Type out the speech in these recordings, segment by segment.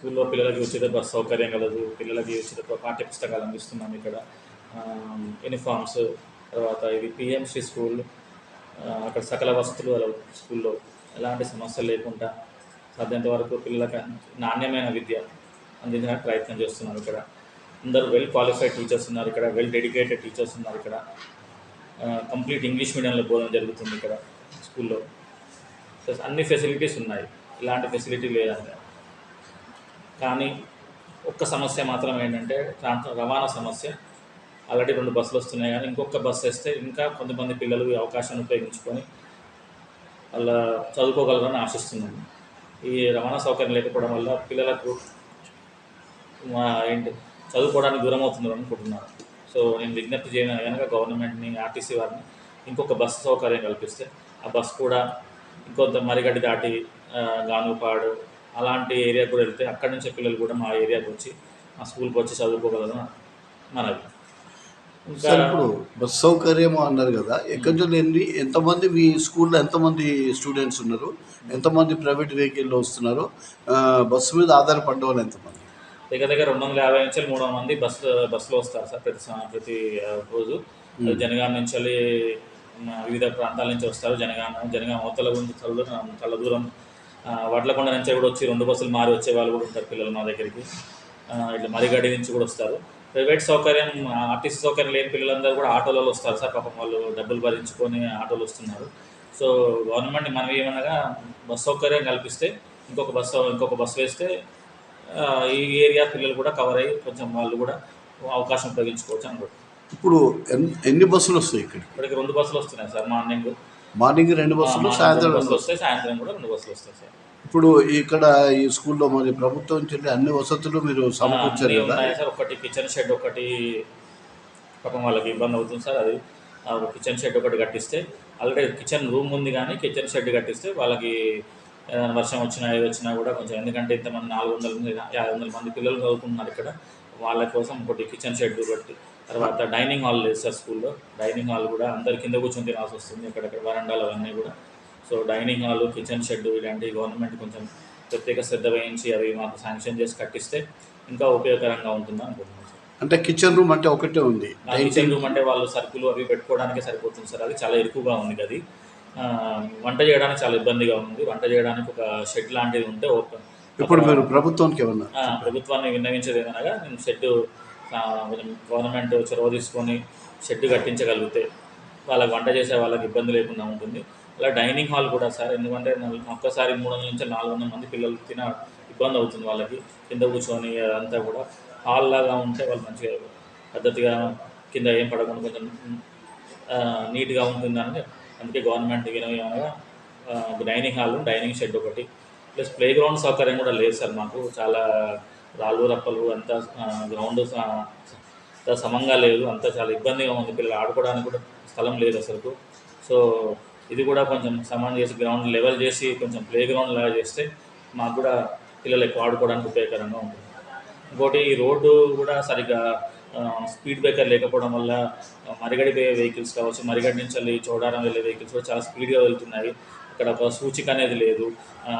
స్కూల్లో పిల్లలకి ఉచిత బస్ సౌకర్యం కలదు పిల్లలకి ఉచిత పాఠ్య పుస్తకాలు అందిస్తున్నాం ఇక్కడ. యూనిఫామ్స్ తర్వాత ఇది పిఎంసి స్కూల్ అక్కడ సకల వసతులు అలా స్కూల్లో ఎలాంటి సమస్యలు లేకుండా సాధ్యంత వరకు పిల్లలకి నాణ్యమైన విద్య అందించడానికి ప్రయత్నం చేస్తున్నారు ఇక్కడ. అందరూ వెల్ క్వాలిఫైడ్ టీచర్స్ ఉన్నారు ఇక్కడ వెల్ డెడికేటెడ్ టీచర్స్ ఉన్నారు ఇక్కడ. కంప్లీట్ ఇంగ్లీష్ మీడియంలో బోధన జరుగుతుంది ఇక్కడ స్కూల్లో. ప్లస్ అన్ని ఫెసిలిటీస్ ఉన్నాయి. ఇలాంటి ఫెసిలిటీ లేదంటే కానీ ఒక్క సమస్య మాత్రం ఏంటంటే రవాణా సమస్య. ఆల్రెడీ రెండు బస్సులు వస్తున్నాయి కానీ ఇంకొక బస్సు వేస్తే ఇంకా కొంతమంది పిల్లలు ఈ అవకాశాన్ని ఉపయోగించుకొని వాళ్ళ చదువుకోగలరని ఆశిస్తున్నాను. ఈ రవాణా సౌకర్యం లేకపోవడం వల్ల పిల్లలకు ఏంటి చదువుకోవడానికి దూరం అవుతున్నారు అనుకుంటున్నాను. సో నేను విజ్ఞప్తి చేయను కనుక గవర్నమెంట్ని ఆర్టీసీ వారిని ఇంకొక బస్సు సౌకర్యం కల్పిస్తే ఆ బస్సు కూడా ఇంకొంత మరిగడ్డి దాటి గానుపాడు అలాంటి ఏరియాకి కూడా వెళ్తే అక్కడి నుంచి పిల్లలు కూడా మా ఏరియాకి వచ్చి మా స్కూల్కి వచ్చి చదువుకోగలరు మనది ఇంకా సార్ ఇప్పుడు బస్ సౌకర్యం అన్నారు కదా ఎక్కడి నుంచి ఎన్ని ఎంతమంది మీ స్కూల్లో ఎంతమంది స్టూడెంట్స్ ఉన్నారు ఎంతమంది ప్రైవేట్ వెహికల్లో వస్తున్నారు ఆ, బస్సు మీద ఆధారపడ్డ వాళ్ళు ఎంతమంది? దగ్గర దగ్గర రెండు వందల యాభై నుంచి మూడు వందల మంది బస్సు బస్సులో వస్తారు సార్ ప్రతి స- ప్రతి ఆ, రోజు. జనగాం నుంచి వెళ్ళి, వివిధ ప్రాంతాల నుంచి వస్తారు జనగాం జనగాం అవతల గురించి చల్ల చాలా దూరం వడ్లకొండ నుంచి కూడా వచ్చి రెండు బస్సులు మారి వచ్చే వాళ్ళు కూడా ఉంటారు పిల్లలు మా దగ్గరికి. ఇట్లా మరిగడి నుంచి కూడా వస్తారు. ప్రైవేట్ సౌకర్యం ఆర్టీసీ సౌకర్యం లేని పిల్లలందరూ కూడా ఆటోలలో వస్తారు సార్. పాపం వాళ్ళు డబ్బులు భరించుకొని ఆటోలు వస్తున్నారు. సో గవర్నమెంట్ మనం ఏమనగా బస్ సౌకర్యం కల్పిస్తే ఇంకొక బస్సు ఇంకొక బస్సు వేస్తే ఈ ఏరియా పిల్లలు కూడా కవర్ అయ్యి కొంచెం వాళ్ళు కూడా అవకాశం ఉపయోగించుకోవచ్చు అనుకుంటున్నాను. ఇప్పుడు ఎన్- ఎన్ని బస్సులు వస్తాయి ఇక్కడ ఇప్పటికి రెండు బస్సులు వస్తున్నాయి సార్ మార్నింగ్. మార్నింగ్ రెండు బస్సులు సాయంత్రం రెండు బస్సులు వస్తాయి సాయంత్రం కూడా రెండు బస్సులు వస్తాయి సార్. ఇప్పుడు ఇక్కడ ఈ స్కూల్లో మరి ప్రభుత్వం నుంచి అన్ని వసతులు మీరు సమకూర్చారు కదా? సార్. ఒకటి కిచెన్ షెడ్ ఒకటి పాపం వాళ్ళకి ఇబ్బంది అవుతుంది సార్. అది కిచెన్ షెడ్ ఒకటి కట్టిస్తే ఆల్రెడీ కిచెన్ రూమ్ ఉంది కానీ కిచెన్ షెడ్ కట్టిస్తే వాళ్ళకి ఏదైనా వర్షం వచ్చినా ఏది వచ్చినా కూడా కొంచెం ఎందుకంటే ఇంతమంది నాలుగు వందల మంది యాభై వందల మంది పిల్లలు చదువుకుంటున్నారు ఇక్కడ. వాళ్ళ కోసం ఒకటి కిచెన్ షెడ్ కట్టి తర్వాత డైనింగ్ హాల్ లేదు సార్ స్కూల్లో డైనింగ్ హాల్ కూడా అందరి కింద కూర్చొని తినాల్సి వస్తుంది అక్కడక్కడ వరండాలు అవన్నీ కూడా. So dining hall kitchen shed ఇలాంటివి గవర్నమెంట్ కొంచెం ప్రత్యేక శ్రద్ధ వహించి అవి మాకు శాంక్షన్ చేసి కట్టిస్తే ఇంకా ఉపయోగకరంగా ఉంటుందని అనుకుంటున్నాను సార్. అంటే కిచెన్ రూమ్ అంటే ఒకటే ఉంది. కిచెన్ రూమ్ అంటే వాళ్ళు సరుకులు అవి పెట్టుకోవడానికి సరిపోతుంది సార్. అది చాలా ఇరుకుగా ఉంది అది వంట చేయడానికి చాలా ఇబ్బందిగా ఉంది. వంట చేయడానికి ఒక షెడ్ లాంటిది ఉంటే ఓపెన్. ఇప్పుడు మీరు ప్రభుత్వానికి ఏమన్నా? ప్రభుత్వాన్ని విన్నవించేది ఏమనగా మేము షెడ్ గవర్నమెంట్ చొరవ తీసుకొని షెడ్ కట్టించగలిగితే వాళ్ళకి వంట చేసే వాళ్ళకి ఇబ్బంది లేకుండా ఉంటుంది. అలా డైనింగ్ హాల్ కూడా సార్ ఎందుకంటే ఒక్కసారి మూడు వందల నుంచి నాలుగు వందల మంది పిల్లలు తిన ఇబ్బంది అవుతుంది వాళ్ళకి. కింద కూర్చొని అదంతా కూడా హాల్ లాగా ఉంటే వాళ్ళు మంచిగా పద్ధతిగా కింద ఏం పడకుండా కొంచెం నీట్గా ఉంటుందని అందుకే గవర్నమెంట్ వినగా డైనింగ్ హాల్ డైనింగ్ షెడ్ ఒకటి ప్లస్ ప్లే గ్రౌండ్ సౌకర్యం కూడా లేదు సార్ మాకు. చాలా రాళ్ళు రప్పలు అంతా గ్రౌండ్ అంత సమంగా లేదు. అంతా చాలా ఇబ్బందిగా ఉంది. పిల్లలు ఆడుకోవడానికి కూడా స్థలం లేదు అసలు సో ఇది కూడా కొంచెం సమాన్ చేసి గ్రౌండ్ లెవెల్ చేసి కొంచెం ప్లే గ్రౌండ్ లాగా చేస్తే మాకు కూడా పిల్లలు ఎక్కువ ఆడుకోవడానికి ఉపయోగకరంగా ఉంటుంది. ఇంకోటి ఈ రోడ్డు కూడా సరిగ్గా స్పీడ్ బ్రేకర్ లేకపోవడం వల్ల మరిగడిపోయే వెహికల్స్ కావచ్చు మరిగడి నుంచి వెళ్ళి చోడారం వెళ్ళే వెహికల్స్ కూడా చాలా స్పీడ్గా వెళ్తున్నాయి. ఇక్కడ సూచిక అనేది లేదు. ఆ,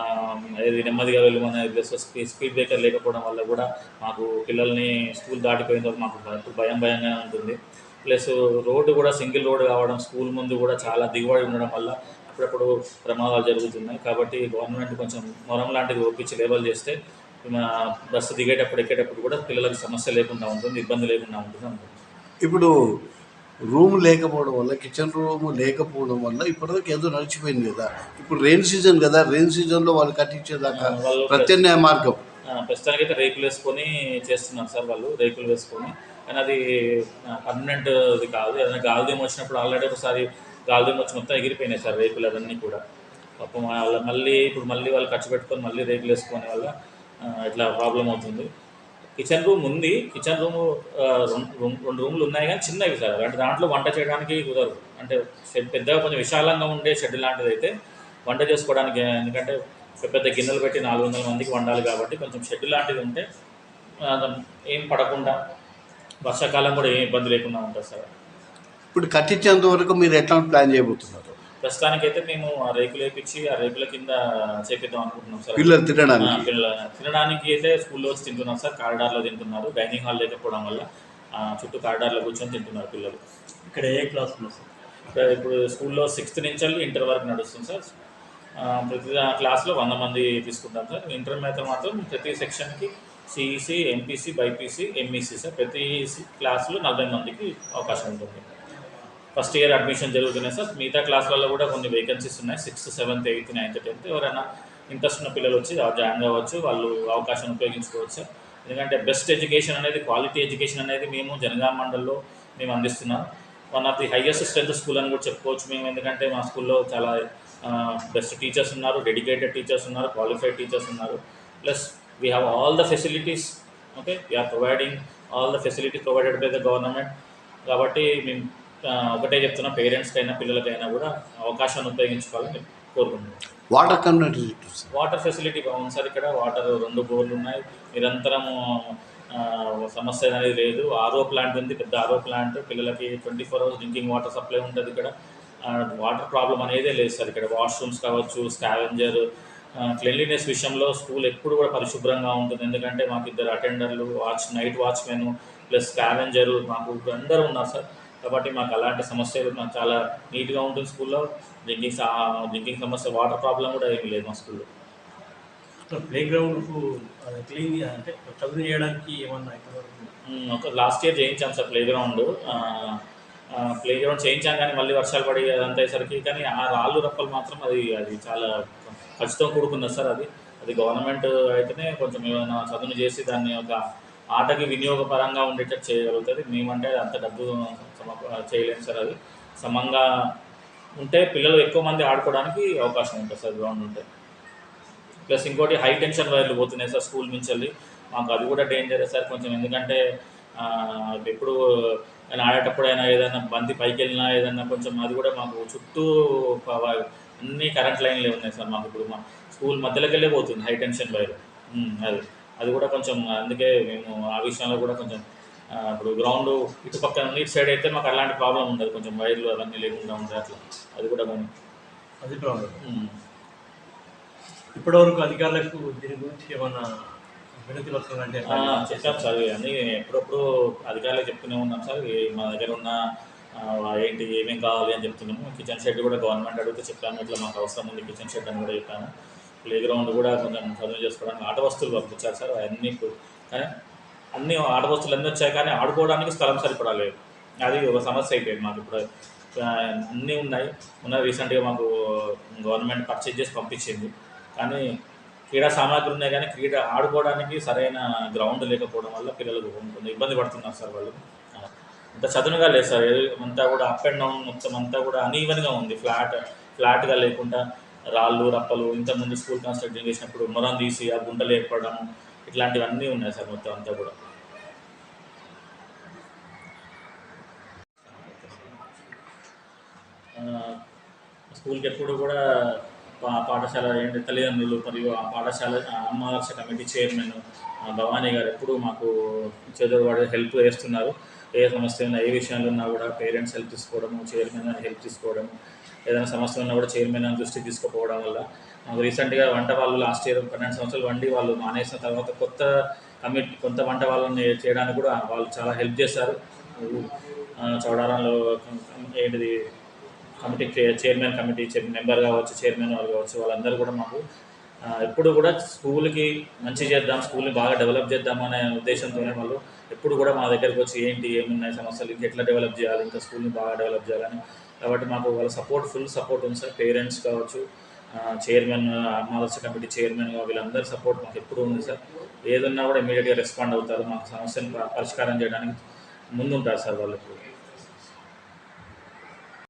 ఏది నెమ్మదిగా వెళ్ళమనే ప్లస్ స్పీడ్ బ్రేకర్ లేకపోవడం వల్ల కూడా మాకు పిల్లల్ని స్కూల్ దాటిపోయిన తర్వాత మాకు భయం భయంగా ఉంటుంది. ప్లస్ రోడ్డు కూడా సింగిల్ రోడ్ కావడం స్కూల్ ముందు కూడా చాలా దిగుబడి ఉండడం వల్ల అప్పుడప్పుడు ప్రమాదాలు జరుగుతున్నాయి. కాబట్టి గవర్నమెంట్ కొంచెం మొరం లాంటిది ఒప్పించి లేబల్ చేస్తే బస్సు దిగేటప్పుడు ఎక్కేటప్పుడు కూడా పిల్లలకు సమస్య లేకుండా ఉంటుంది ఇబ్బంది లేకుండా ఉంటుంది అనుకుంటున్నాను. ఇప్పుడు రూమ్ లేకపోవడం వల్ల కిచెన్ రూమ్ లేకపోవడం వల్ల ఇప్పటివరకు ఏదో నడిచిపోయింది కదా. ఇప్పుడు రెయిన్ సీజన్ కదా రెయిన్ సీజన్లో వాళ్ళు కట్టించేదాకా వాళ్ళు ప్రత్యామ్నాయ మార్గం. ప్రస్తుతానికి అయితే రేకులు వేసుకొని చేస్తున్నారు సార్ వాళ్ళు రేకులు వేసుకొని. కానీ అది పర్మనెంట్ ఇది కాదు. ఏదైనా గాలిదీమ వచ్చినప్పుడు ఆల్రెడీ ఒకసారి గాలిదీమ వచ్చి మొత్తం ఎగిరిపోయినాయి సార్ రేకులు అవన్నీ కూడా. పాపం వాళ్ళ మళ్ళీ ఇప్పుడు మళ్ళీ వాళ్ళు ఖర్చు పెట్టుకొని మళ్ళీ రేకులు వేసుకునే వల్ల ఇట్లా ప్రాబ్లం అవుతుంది. కిచెన్ రూమ్ ఉంది. కిచెన్ రూమ్ రెండు రూమ్ రెండు రూమ్లు ఉన్నాయి కానీ చిన్నవి సార్. అంటే దాంట్లో వంట చేయడానికి కుదరదు. అంటే షెడ్ పెద్దగా కొంచెం విశాలంగా ఉండే షెడ్ లాంటిది అయితే వంట చేసుకోవడానికి ఎందుకంటే పెద్ద గిన్నెలు పెట్టి నాలుగు వందల మందికి వండాలి కాబట్టి కొంచెం షెడ్ లాంటిది ఉంటే ఏం పడకుండా వర్షాకాలం కూడా ఏం ఇబ్బంది లేకుండా ఉంటుంది సార్. ఇప్పుడు కట్టించేంత వరకు మీరు ఎట్లా ప్లాన్ చేయబోతున్నారు? ప్రస్తుతానికైతే మేము ఆ రేకులు వేపించి ఆ రేకుల కింద చేపిద్దాం అనుకుంటున్నాం సార్. పిల్లలు తినడానికి? పిల్లల తినడానికి అయితే స్కూల్లో వచ్చి తింటున్నారు సార్. కారిడార్లో తింటున్నారు. డైనింగ్ హాల్ లేకపోవడం వల్ల చుట్టూ కారిడార్లో కూర్చొని తింటున్నారు పిల్లలు. ఇక్కడ ఏ క్లాస్ ఉంది సార్? ఇక్కడ ఇప్పుడు స్కూల్లో సిక్స్త్ నుంచి వెళ్ళి ఇంటర్ వరకు నడుస్తుంది సార్. ప్రతి క్లాస్లో వంద మంది తీసుకుంటాం సార్. ఇంటర్ అయితే మాత్రం ప్రతి సెక్షన్కి CEC MPC BiPC MEC sir. ప్రతి క్లాస్లో నలభై మందికి అవకాశం ఉంటుంది. ఫస్ట్ ఇయర్ అడ్మిషన్ జరుగుతున్నాయి సార్. మిగతా క్లాసులలో కూడా కొన్ని వేకెన్సీస్ ఉన్నాయి. Sixth seventh eighth ninth tenth ఎవరైనా ఇంట్రెస్ట్ ఉన్న పిల్లలు వచ్చి జాయిన్ కావచ్చు. వాళ్ళు అవకాశం ఉపయోగించుకోవచ్చు సార్. ఎందుకంటే బెస్ట్ ఎడ్యుకేషన్ అనేది క్వాలిటీ ఎడ్యుకేషన్ అనేది మేము జనగామ మండల్లో మేము అందిస్తున్నాం. One of the highest strength school అని కూడా చెప్పుకోవచ్చు మేము. ఎందుకంటే మా స్కూల్లో చాలా బెస్ట్ టీచర్స్ ఉన్నారు. డెడికేటెడ్ టీచర్స్ ఉన్నారు. క్వాలిఫైడ్ టీచర్స్ ఉన్నారు. Plus we have all the facilities okay we are providing all the facilities provided by the government కాబట్టి మేము ఒకటే చెప్తున్నా పేరెంట్స్కి అయినా పిల్లలకైనా కూడా అవకాశాన్ని ఉపయోగించుకోవాలని మేము కోరుకుంటున్నాం వాటర్ కమ్యూనిటీ వాటర్ ఫెసిలిటీ బాగుంది సార్ ఇక్కడ వాటర్ రెండు బోర్లు ఉన్నాయి. నిరంతరము సమస్య అనేది లేదు. ఆరో ప్లాంట్ ఉంది పెద్ద ఆరో ప్లాంట్. పిల్లలకి twenty four hours drinking water supply ఉంటుంది ఇక్కడ. వాటర్ ప్రాబ్లం అనేదే లేదు సార్ ఇక్కడ. వాష్రూమ్స్ కావచ్చు స్కావెంజర్ క్లెన్లీనెస్ విషయంలో స్కూల్ ఎప్పుడు కూడా పరిశుభ్రంగా ఉంటుంది. ఎందుకంటే మాకు ఇద్దరు అటెండర్లు watch night watchman plus scavenger మాకు అందరూ ఉన్నారు సార్. కాబట్టి మాకు అలాంటి సమస్యలు మాకు చాలా నీట్గా ఉంటుంది స్కూల్లో. డ్రింకింగ్ డ్రింకింగ్ సమస్య వాటర్ ప్రాబ్లం కూడా ఏమీ లేదు మా స్కూల్లో. ప్లే గ్రౌండ్కు క్లీన్ అంటే చదువు చేయడానికి ఏమన్నా. ఒక లాస్ట్ ఇయర్ చేయించాం sir play ground play ground చేయించాం కానీ మళ్ళీ వర్షాలు పడి అదంతా అయ్యేసరికి కానీ ఆ రాళ్ళు రప్పలు మాత్రం అది అది చాలా ఖర్చుతో కూడుకున్నది సార్ అది. అది గవర్నమెంట్ అయితేనే కొంచెం ఏమైనా చదును చేసి దాన్ని ఒక ఆటకి వినియోగపరంగా ఉండేటట్టు చేయగలుగుతుంది. మేమంటే అంత డబ్బు సమ- చేయలేము సార్ అది. సమంగా ఉంటే పిల్లలు ఎక్కువ మంది ఆడుకోవడానికి అవకాశం ఉంటుంది సార్ గ్రౌండ్ ఉంటే. ప్లస్ ఇంకోటి హై టెన్షన్ వైర్లు పోతున్నాయి సార్ స్కూల్ నుంచి వెళ్ళి. మాకు అది కూడా డేంజర్ సార్ కొంచెం. ఎందుకంటే ఎప్పుడు ఆడేటప్పుడైనా ఏదైనా బంతి పైకి వెళ్ళినా ఏదైనా కొంచెం అది కూడా మాకు చుట్టూ అన్ని కరెంట్ లైన్లే ఉన్నాయి సార్ మాకు ఇప్పుడు మా స్కూల్ మధ్యలోకి వెళ్ళే పోతుంది హై టెన్షన్ వైర్. అది. అది కూడా కొంచెం అందుకే మేము ఆ విషయంలో కూడా కొంచెం ఇప్పుడు గ్రౌండ్ ఇటు పక్కన ఉంది ఇటు సైడ్ అయితే మాకు అలాంటి ప్రాబ్లం ఉండదు. కొంచెం వైర్లు అవన్నీ లేకుండా ఉంటాయి అట్లా. అది కూడా కొంచెం. అది ప్రాబ్లం. ఇప్పటివరకు అధికారులకు దీని గురించి ఏమన్నా వినతి వస్తుందంటే చెప్పాం సార్. అన్నీ ఎప్పుడప్పుడు అధికారులకు చెప్తూనే ఉన్నాం సార్. మా దగ్గర ఉన్న ఏంటి ఏమేం కావాలి అని చెప్తున్నాము. కిచెన్ షెడ్ కూడా గవర్నమెంట్ అడిగితే చెప్పాము. ఇట్లా మాకు అవసరం ఉంది కిచెన్ షెడ్ అని కూడా చెప్పాము. ప్లే గ్రౌండ్ కూడా కొంచెం చదువు చేసుకోవడానికి ఆట వస్తువులు పంపించారు సార్ అవన్నీ అన్ని ఆట వస్తువులు అన్నీ వచ్చాయి కానీ ఆడుకోవడానికి స్థలం సరిపడలేదు అది ఒక సమస్య అయిపోయింది మాకు ఇప్పుడు. అన్నీ ఉన్నాయి. ఉన్న రీసెంట్గా మాకు గవర్నమెంట్ పర్చేజ్ చేసి పంపించింది. కానీ క్రీడా సామాగ్రి ఉన్నాయి కానీ క్రీడ ఆడుకోవడానికి సరైన గ్రౌండ్ లేకపోవడం వల్ల పిల్లలకు కొంచెం ఇబ్బంది పడుతున్నారు సార్ వాళ్ళు. అంత చదునుగా లేదు సార్. అంతా కూడా అప్ అండ్ డౌన్ మొత్తం అంతా కూడా అనీవెన్గా ఉంది. ఫ్లాట్ ఫ్లాట్గా లేకుండా రాళ్ళు రప్పలు ఇంతకుముందు స్కూల్ కన్స్ట్రక్షన్ చేసినప్పుడు మొరం తీసి ఆ గుంటలు ఏర్పడడం ఇట్లాంటివన్నీ ఉన్నాయి సార్ మొత్తం అంతా కూడా. స్కూల్కి ఎప్పుడు కూడా పా- పాఠశాల ఏంటి తల్లిదండ్రులు మరియు ఆ పాఠశాల ఆ కమిటీ చైర్మన్ భవానీ గారు ఎప్పుడు మాకు చదువువాడు హెల్ప్ చేస్తున్నారు. ఏ సమస్య ఉన్నా ఏ విషయాలు ఉన్నా కూడా పేరెంట్స్ హెల్ప్ తీసుకోవడము చైర్మన్ అని హెల్ప్ తీసుకోవడము ఏదైనా సమస్య ఉన్నా కూడా చైర్మన్ అని దృష్టికి తీసుకుపోవడం వల్ల మాకు రీసెంట్గా వంట వాళ్ళు లాస్ట్ ఇయర్ పన్నెండు సంవత్సరాలు వండి వాళ్ళు మానేసిన తర్వాత కొత్త కమిటీ కొత్త వంట వాళ్ళని చేయడానికి కూడా వాళ్ళు చాలా హెల్ప్ చేశారు. చౌడారంలో ఏంటిది committee chairman committee chair member కావచ్చు చైర్మన్ వాళ్ళు కావచ్చు వాళ్ళందరూ కూడా మాకు ఎప్పుడు కూడా స్కూల్కి మంచి చేద్దాం స్కూల్ని బాగా డెవలప్ చేద్దాం అనే ఉద్దేశంతోనే వాళ్ళు ఎప్పుడు కూడా మా దగ్గరికి వచ్చి ఏంటి ఏమున్నాయి సమస్యలు ఇంకా ఎట్లా డెవలప్ చేయాలి ఇంకా స్కూల్ని బాగా డెవలప్ చేయాలని. కాబట్టి మాకు వాళ్ళ సపోర్ట్ ఫుల్ సపోర్ట్ ఉంది సార్. పేరెంట్స్ కావచ్చు చైర్మన్ మాదర్శ కమిటీ చైర్మన్ వీళ్ళందరి సపోర్ట్ మాకు ఎప్పుడు ఉంది సార్. ఏదన్నా కూడా ఇమీడియట్గా రెస్పాండ్ అవుతారు. మాకు సమస్యను పరిష్కారం చేయడానికి ముందుంటారు సార్ వాళ్ళు